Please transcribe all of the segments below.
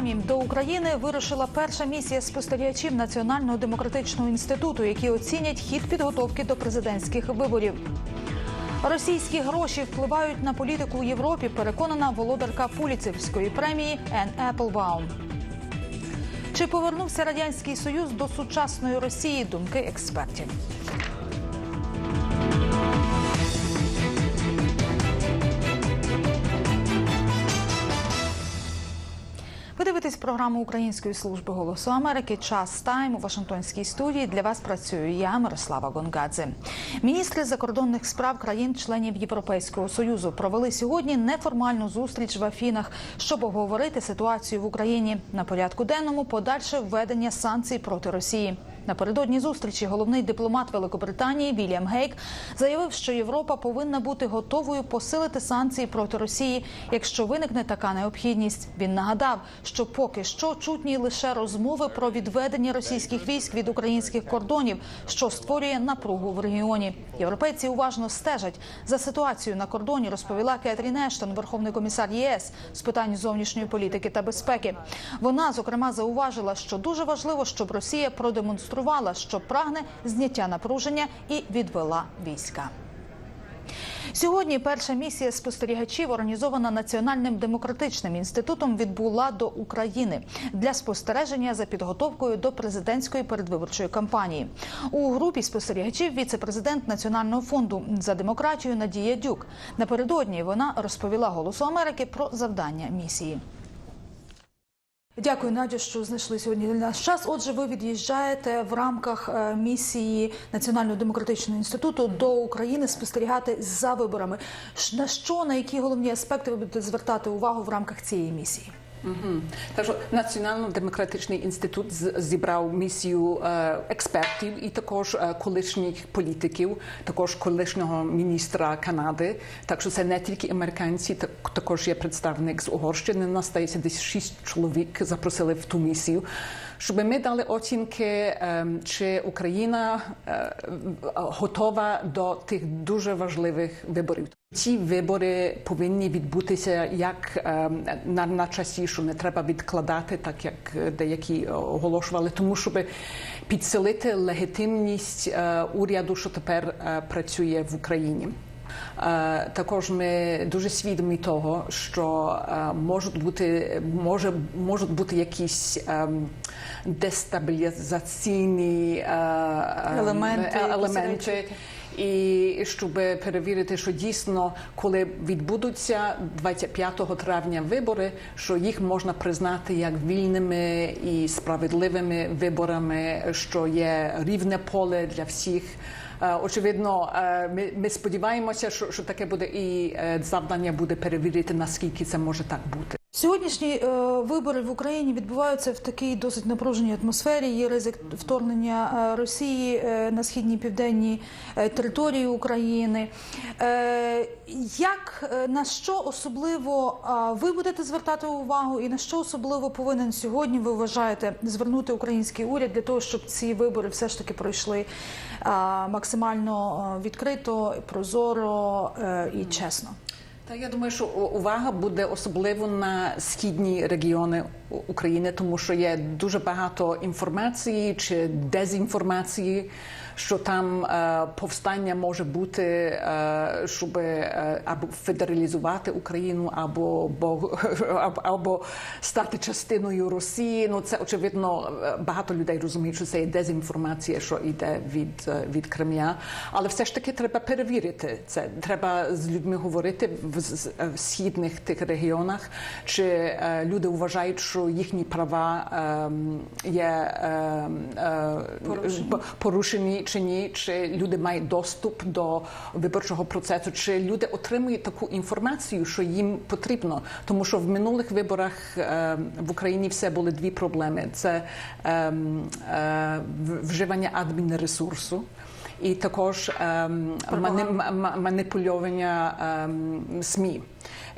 програмі до України вирушила перша місія спостерігачів Національного демократичного інституту, які оцінять хід підготовки до президентських виборів. Російські гроші впливають на політику у Європі. Переконана володарка Пуліцерівської премії Ен Еплбаум. Чи повернувся радянський союз до сучасної Росії? Думки експертів. Дивитесь програму Української служби голосу Америки. Час тайм у Вашингтонській студії. Для вас працюю я, Мирослава Гонгадзе. Міністри закордонних справ країн-членів Європейського союзу провели сьогодні неформальну зустріч в Афінах, щоб обговорити ситуацію в Україні. На порядку денному подальше введення санкцій проти Росії. Напередодні зустрічі головний дипломат Великобританії Вільям Гейк заявив, що Європа повинна бути готовою посилити санкції проти Росії, якщо виникне така необхідність. Він нагадав, що поки що чутні лише розмови про відведення російських військ від українських кордонів, що створює напругу в регіоні. Європейці уважно стежать за ситуацією на кордоні. Розповіла Кетрін Ештон, верховний комісар ЄС з питань зовнішньої політики та безпеки. Вона зокрема зауважила, що дуже важливо, щоб Росія продемонструвала, що прагне зняття напруження і відвела війська. Сьогодні перша місія спостерігачів, організована Національним демократичним інститутом, відбула до України для спостереження за підготовкою до президентської передвиборчої кампанії. У групі спостерігачів віце-президент Національного фонду за демократію Надія Дюк. Напередодні вона розповіла Голосу Америки про завдання місії. Дякую, Надю, що знайшли сьогодні для нас час. Отже, ви від'їжджаєте в рамках е, місії Національного демократичного інституту до України спостерігати за виборами. На що на які головні аспекти ви будете звертати увагу в рамках цієї місії? Мгм. Так що Національно-демократичний інститут зібрав місію е, експертів і також е, колишніх політиків, також колишнього міністра Канади. Так що це не тільки американці, так також є представник з Угорщини. Нас стається десь шість чоловік запросили в ту місію. Щоб ми дали оцінки, е, чи Україна е, готова до тих дуже важливих виборів. Ці вибори повинні відбутися як е, на, на часі, що не треба відкладати, так як деякі оголошували, тому щоб підсилити легітимність е, уряду, що тепер е, працює в Україні. Е, Також ми дуже свідомі того, що е, можуть бути може можуть бути якісь ем, дестабілізаційні е, ем, Елементи, елементи. І щоб перевірити, що дійсно, коли відбудуться 25 травня вибори, що їх можна признати як вільними і справедливими виборами, що є рівне поле для всіх. Е, Очевидно, е, ми, ми сподіваємося, що, що таке буде, і е, завдання буде перевірити, наскільки це може так бути. Сьогоднішні е, вибори в Україні відбуваються в такій досить напруженій атмосфері. Є ризик вторгнення е, Росії е, на східній південній е, території України. Е, як на що особливо ви будете звертати увагу, і на що особливо повинен сьогодні ви вважаєте звернути український уряд для того, щоб ці вибори все ж таки пройшли максимально відкрито, прозоро і чесно? Та я думаю, що увага буде особливо на східні регіони України, тому що є дуже багато інформації чи дезінформації, що там е, повстання може бути, е, щоб е, або федералізувати Україну, або, бо, або, або стати частиною Росії. Ну це очевидно багато людей розуміють, що це є дезінформація, що йде від, від Кремля. Але все ж таки треба перевірити це. Треба з людьми говорити в, східних тих регіонах, чи е, люди вважають, що їхні права ем, є ем, е, Порушені. Чи ні, чи люди мають доступ до виборчого процесу, чи люди отримують таку інформацію, що їм потрібно. Тому що в минулих виборах е, в Україні все були дві проблеми: це ем, е, вживання адмінресурсу. І також ем, мани, м- м- ем, СМІ.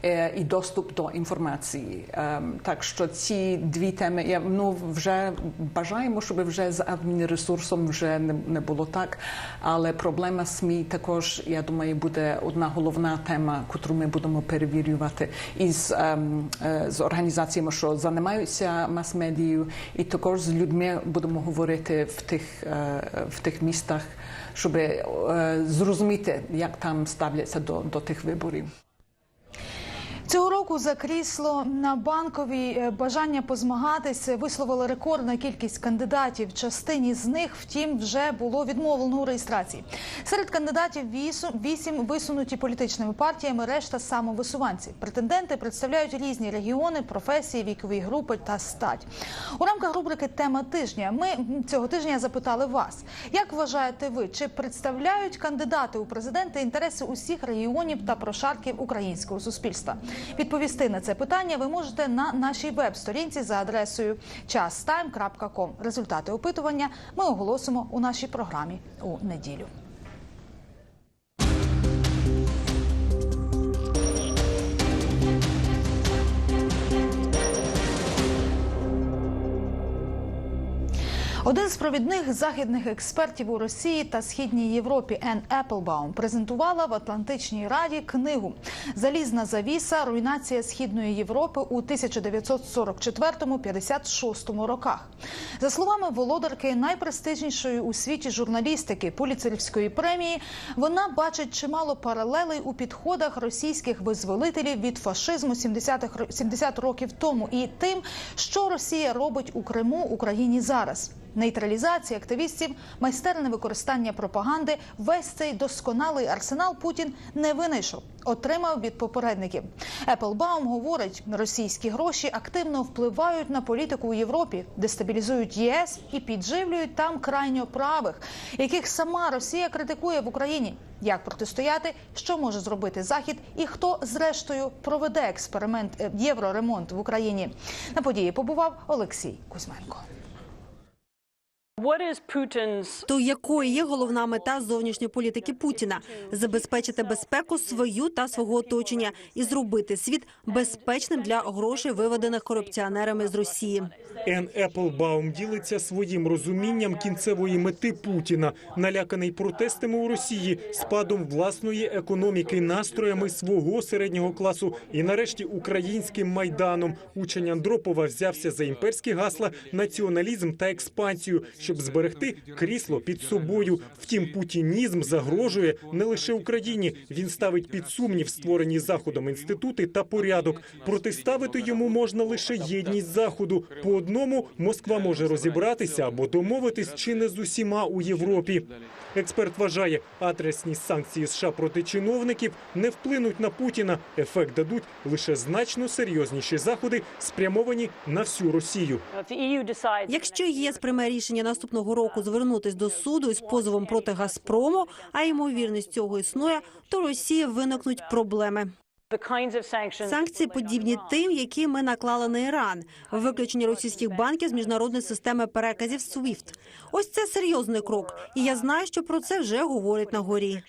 Е, і доступ до інформації. Ем, Так що ці дві теми я ну вже бажаємо, щоб вже з адмінресурсом вже не, було так. Але проблема СМІ також, я думаю, буде одна головна тема, яку ми будемо перевірювати із ем, е, з організаціями, що займаються мас-медією, і також з людьми будемо говорити в тих е, в тих містах, щоб зрозуміти, як там ставляться до, до тих виборів. Цього року за крісло на банковій е, бажання позмагатися висловили рекордна кількість кандидатів. Частині з них, втім, вже було відмовлено у реєстрації. Серед кандидатів вісім висунуті політичними партіями, решта самовисуванці. Претенденти представляють різні регіони, професії, вікові групи та стать. У рамках рубрики Тема тижня ми цього тижня запитали вас, як вважаєте ви, чи представляють кандидати у президенти інтереси усіх регіонів та прошарків українського суспільства? Відповісти на це питання ви можете на нашій веб-сторінці за адресою chastime.com. Результати опитування ми оголосимо у нашій програмі у неділю. Один з провідних західних експертів у Росії та східній Європі Ен Еплбаум презентувала в Атлантичній раді книгу Залізна завіса. Руйнація східної Європи у 1944-56 роках. За словами володарки найпрестижнішої у світі журналістики Пуліцерівської премії, вона бачить чимало паралелей у підходах російських визволителів від фашизму 70-х 70 років тому і тим, що Росія робить у Криму Україні зараз. Нейтралізація активістів, майстерне використання пропаганди, весь цей досконалий арсенал Путін не винайшов, отримав від попередників. Еплбаум говорить, російські гроші активно впливають на політику у Європі, дестабілізують ЄС і підживлюють там крайньо правих, яких сама Росія критикує в Україні. Як протистояти, що може зробити Захід, і хто зрештою проведе експеримент е, євроремонт в Україні? На події побував Олексій Кузьменко. What is Putin's То якою є головна мета зовнішньої політики Путіна забезпечити безпеку свою та свого оточення і зробити світ безпечним для грошей, виведених корупціонерами з Росії. Ен Еплбаум ділиться своїм розумінням кінцевої мети Путіна, наляканий протестами у Росії, спадом власної економіки, настроями свого середнього класу і, нарешті, українським майданом. Учень Андропова взявся за імперські гасла, націоналізм та експансію, щоб зберегти крісло під собою. Втім, путінізм загрожує не лише Україні. Він ставить під сумнів створені заходом інститути та порядок. Протиставити йому можна лише єдність заходу. По одному Москва може розібратися або домовитись чи не з усіма у Європі. Експерт вважає, адресні санкції США проти чиновників не вплинуть на Путіна. Ефект дадуть лише значно серйозніші заходи, спрямовані на всю Росію. Якщо ЄС прийме рішення наступного року звернутись до суду із позовом проти Газпрому, а ймовірність цього існує, то Росії виникнуть проблеми. Санкції подібні тим, які ми наклали на Іран, виключення російських банків з міжнародної системи переказів SWIFT. Ось це серйозний крок, і я знаю, що про це вже говорять на горі.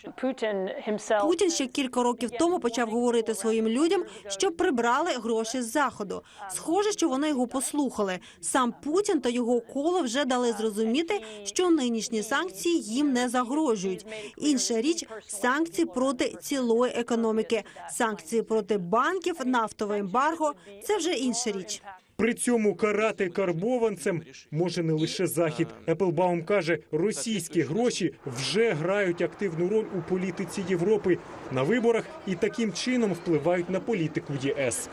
Путін ще кілька років тому почав говорити своїм людям, щоб прибрали гроші з заходу. Схоже, що вони його послухали. Сам Путін та його коло вже дали зрозуміти, що нинішні санкції їм не загрожують. Інша річ санкції проти цілої економіки, санкції проти банків, нафтове ембарго це вже інша річ. При цьому карати карбованцем може не лише захід. Еплбаум каже, російські гроші вже грають активну роль у політиці Європи на виборах і таким чином впливають на політику ЄС.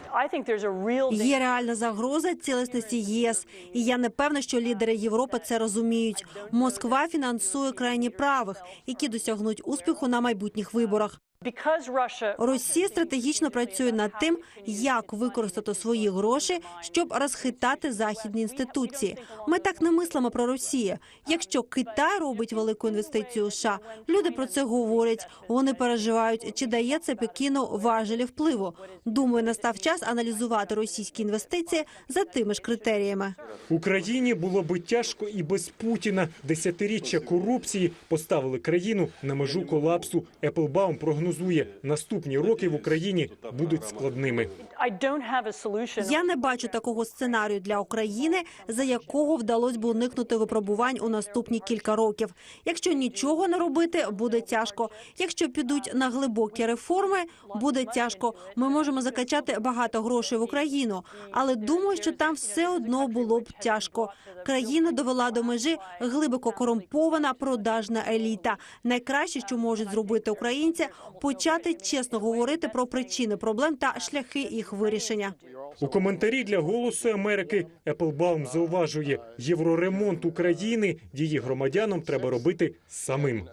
Є реальна загроза цілісності єС, і я не певна, що лідери Європи це розуміють. Москва фінансує крайні правих, які досягнуть успіху на майбутніх виборах. Because Russia Росія стратегічно працює над тим, як використати свої гроші, щоб розхитати західні інституції. Ми так не мислимо про Росію. Якщо Китай робить велику інвестицію у США, люди про це говорять. Вони переживають, чи дає це Пекіну важелі впливу. Думаю, настав час аналізувати російські інвестиції за тими ж критеріями. Україні було би тяжко і без Путіна. Десятиріччя корупції поставили країну на межу колапсу. Еплбаум прогнозує, прогнозує, наступні роки в Україні будуть складними. Я не бачу такого сценарію для України, за якого вдалося б уникнути випробувань у наступні кілька років. Якщо нічого не робити, буде тяжко. Якщо підуть на глибокі реформи, буде тяжко. Ми можемо закачати багато грошей в Україну, але думаю, що там все одно було б тяжко. Країна довела до межі глибоко корумпована продажна еліта. Найкраще, що можуть зробити українці, почати чесно говорити про причини проблем та шляхи їх вирішення. У коментарі для голосу Америки Еплбаум зауважує, євроремонт України її громадянам треба робити самим.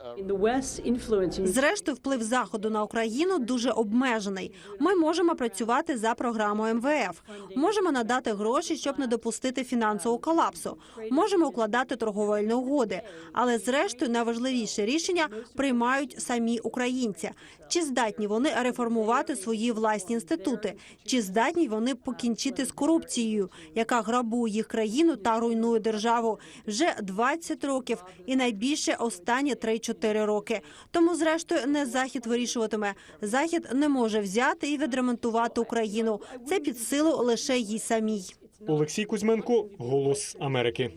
Зрештою, вплив заходу на Україну дуже обмежений. Ми можемо працювати за програмою МВФ, можемо надати гроші, щоб не допустити фінансового колапсу. Можемо укладати торговельні угоди, але зрештою найважливіше рішення приймають самі українці. Чи здатні вони реформувати свої власні інститути? Чи здатні вони покінчити з корупцією, яка грабує їх країну та руйнує державу вже 20 років, і найбільше останні 3-4 роки. Тому, зрештою, не захід вирішуватиме. Захід не може взяти і відремонтувати Україну. Це під силу лише їй самій. Олексій Кузьменко, Голос Америки.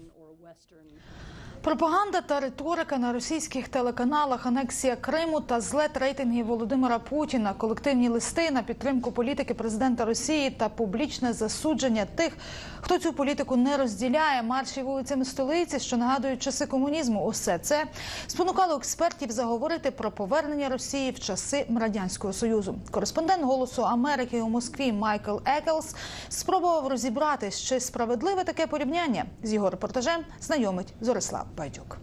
Пропаганда та риторика на російських телеканалах, анексія Криму та злет рейтингів Володимира Путіна, колективні листи на підтримку політики президента Росії та публічне засудження тих, хто цю політику не розділяє, марші вулицями столиці, що нагадують часи комунізму. Усе це спонукало експертів заговорити про повернення Росії в часи радянського союзу. Кореспондент голосу Америки у Москві Майкл Екелс спробував розібрати, чи справедливе таке порівняння. З його репортажем знайомить Зорислав Байдюк.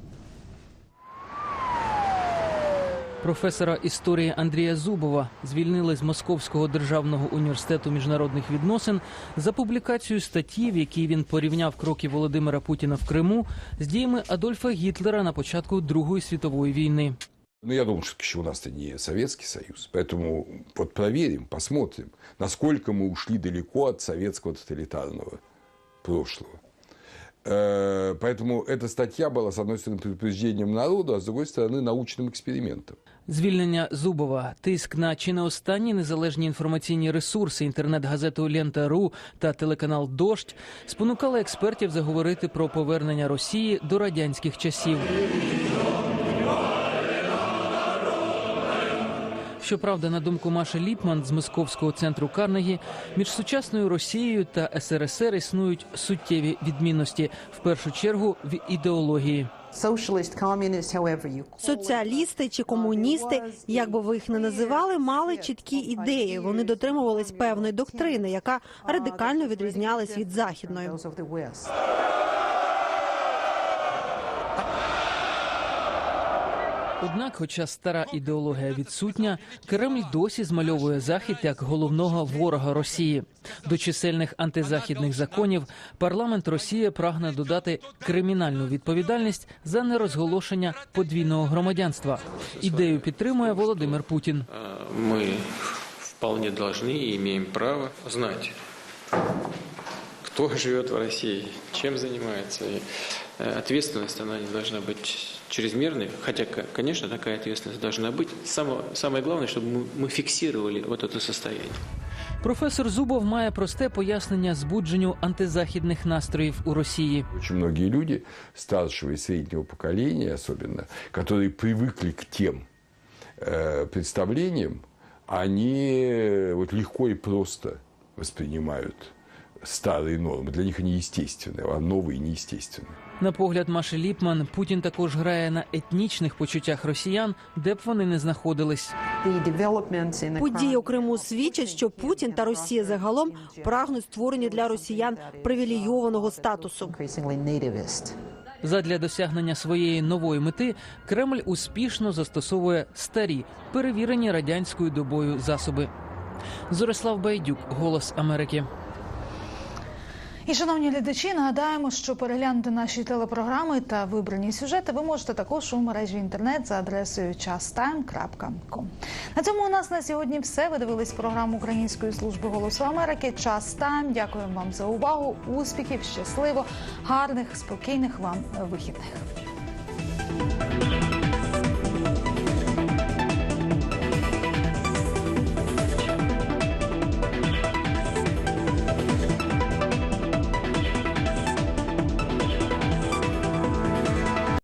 Професора історії Андрія Зубова звільнили з Московського державного університету міжнародних відносин за публікацію статті, в якій він порівняв кроки Володимира Путіна в Криму з діями Адольфа Гітлера на початку Другої світової війни. Ну, я думаю, что у нас-то не Советский Союз. Поэтому вот проверим, посмотрим, насколько мы ушли далеко от советского тоталитарного прошлого. Э, Поэтому эта статья была, с одной стороны, предупреждением народу, а с другой стороны, научным экспериментом. Звільнення Зубова, тиск на чи не останні незалежні інформаційні ресурси, інтернет-газету Лента.ру та телеканал Дождь спонукали експертів заговорити про повернення Росії до радянських часів. Щоправда, на думку Маші Ліпман з московського центру Карнегі, між сучасною Росією та СРСР існують суттєві відмінності, в першу чергу в ідеології. Соціалісти чи комуністи, як би ви їх не називали, мали чіткі ідеї. Вони дотримувались певної доктрини, яка радикально відрізнялась від західної. Однак, хоча стара ідеологія відсутня, Кремль досі змальовує захід як головного ворога Росії. До чисельних антизахідних законів парламент Росії прагне додати кримінальну відповідальність за нерозголошення подвійного громадянства. Ідею підтримує Володимир Путін. мы вполне должны и имеем право знать, кто живет в России, чем занимается. И э, ответственность, она не должна быть чрезмерной, хотя, к- конечно, такая ответственность должна быть. Самое, самое главное, чтобы мы, мы фиксировали вот это состояние. Професор Зубов має просте пояснення збудженню антизахідних настроїв у Росії. Очень многие люди старшего и среднего поколения особенно, которые привыкли к тем э, представлениям, они э, вот легко и просто воспринимают старые нормы. Для них они естественны, а новые неестественны. На погляд Маші Ліпман, Путін також грає на етнічних почуттях росіян, де б вони не знаходились. Події у Криму свідчать, що Путін та Росія загалом прагнуть створення для росіян привілейованого статусу. Задля досягнення своєї нової мети Кремль успішно застосовує старі, перевірені радянською добою засоби. Зорислав Байдюк, Голос Америки. І, шановні глядачі, нагадаємо, що переглянути наші телепрограми та вибрані сюжети ви можете також у мережі інтернет за адресою chastime.com. На цьому у нас на сьогодні все. Ви дивились програму Української служби голосу Америки. Час Тайм. Дякуємо вам за увагу. Успіхів, щасливо, гарних, спокійних вам вихідних.